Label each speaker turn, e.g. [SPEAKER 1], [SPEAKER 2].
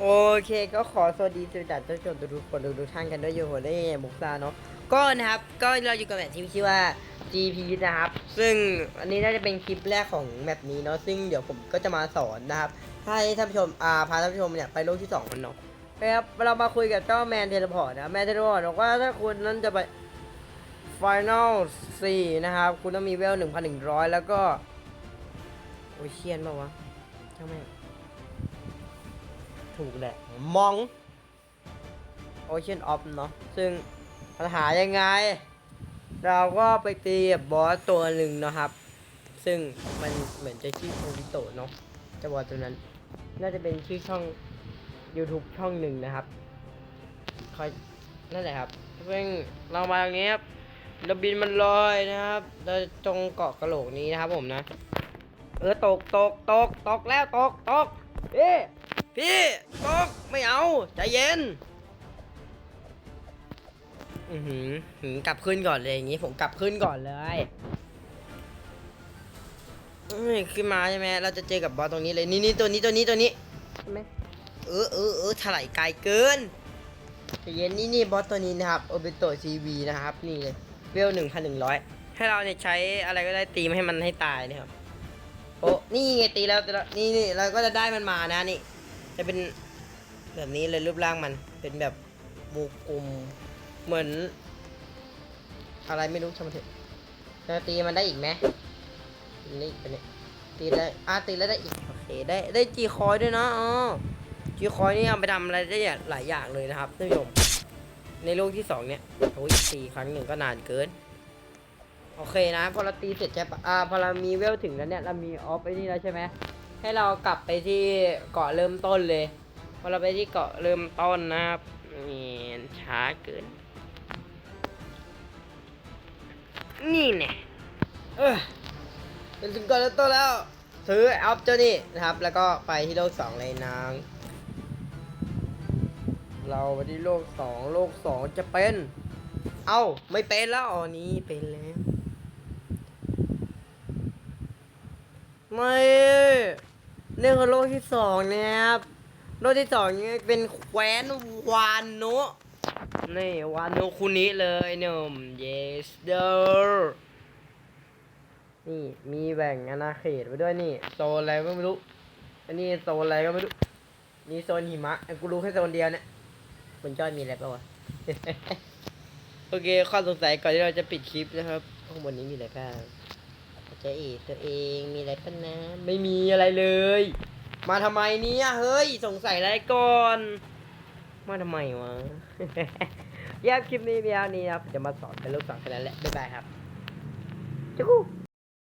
[SPEAKER 1] โอเคก็ขอสวัสดีสวัสดีท่านผู้ชมทุกคนทุกท่านกันด้วยอยู่หัวได้บุกซาเนาะก็นะครับก็เราอยู่กับแมปที่มีชื่อว่า GP นะครับ ซึ่งอันนี้น่าจะเป็นคลิปแรกของแมปนี้เนาะซึ่งเดี๋ยวผมก็จะมาสอนนะครับ ให้ท่านผู้ชมอ่าพาท่านผู้ชมเนี่ยไปโลกที่สองกันเนาะนะครับเรามาคุยกับเจ้าแมนเทเลพอร์ตนะแมนเทเลพอร์ตบอกว่าถ้าคุณนั้นจะไป Final 4นะครับ คุณต้องมีเวล1,100แล้วก็ โอ้ยเชียนมาวะช่าแม่ง ถูกแหละ มอง Ocean of เนาะซึ่งปัญหายังไง เราก็ไปตีกับบอสตัวหนึ่งนะครับ ซึ่งมันเหมือนจะชื่อโอริโตะเนาะจะบอสตัวนั้น น่าจะเป็นชื่อช่อง YouTube ช่องหนึ่งนะครับคอยนั่นแหละครับซึ่งเรามาอย่างนี้ครับเราบินมันลอยนะครับ เราจงเกาะกระโหลกนี้นะครับผมนะ เออตกตกตกตกแล้วตกตกอี๊ พี่พี่ตกไม่เอาใจเย็น อือหือหือกลับขึ้นก่อนเลยอย่างงี้ผมกลับขึ้นก่อนเลยเอ้ยขึ้นมาใช่ไหมเราจะเจอกับบอสตรงนี้เลยนี่นี่ตัวนี้ตัวนี้ตัวนี้ใช่ไหมเออเออเออถลายไกลเกินใจเย็นนี่นี่บอสตัวนี้นะครับโอเบโตซีวีนะครับนี่เลยเวลหนึ่งพันหนึ่งร้อยให้เราเนี่ยใช้อะไรก็ได้ตีมให้มันให้ตายนะครับโอ้นี่ไงตีแล้วตีแล้วนี่นี่เราก็จะได้มันมานะนี่ จะเป็นแบบนี้เลยรูปร่างมันเป็นแบบวงกลมเหมือน อะไรไม่รู้ช่างมันเถอะจะตีมันได้อีกไหมตีได้อีกปะเนี่ตีได้อะตีแล้วได้อีกโอเคได้ได้จีคอยด้วยนะอ๋อจีคอยนี่เอาไปทำอะไรได้หลายอย่างเลยนะครับท่านผู้ชมในโลกที่สองเนี่ยโอ้ยตีครั้งหนึ่งก็นานเกินโอเคนะพอเราตีเสร็จใช่ปะอ่าพอเรามีเวลถึงแล้วเนี่ยเรามีออฟไอ้นี่แล้วใช่ไหม ให้เรากลับไปที่เกาะเริ่มต้นเลยพอเราไปที่เกาะเริ่มต้นนะครับนี่ช้าเกิน นี่เนี่ยเออเป็นถึงเกาะเริ่มต้นแล้วซื้อไอ้อฟเจ้านี่นะครับ แล้วก็ไปที่โลกสองเลยนาง เราไปที่โลกสองโลกสองจะเป็น เอ้าไม่เป็นแล้วอ๋อนี้เป็นแล้วไม่ นี่คือโลกที่สองนะครับโลกที่สองนี่เป็นแคว้นวานโนะนี่วานโนะคุนี้เลยหนุ่ม yes sir นี่มีแบ่งอาณาเขตไว้ด้วยนี่โซนอะไรก็ไม่รู้ อันนี้โซนอะไรก็ไม่รู้ มีโซนหิมะกูรู้แค่โซนเดียวเนี่ยคุณจ้อยมีอะไรปะวะโอเคข้อสงสัยก่อนที่เราจะปิดคลิปนะครับข้างบนนี้มีอะไรบ้าง เจะเอตัวเองมีอะไรปะนะ ไม่มีอะไรเลย มาทำไมเนี่ยเฮ้ยสงสัยอะไรก่อน มาทำไมวะแยกคลิปนี้เพียวนี้ครับจะมาสอนเป็นลูกสอนแค่นั้นแหละบ๊ายบายครับจุ๊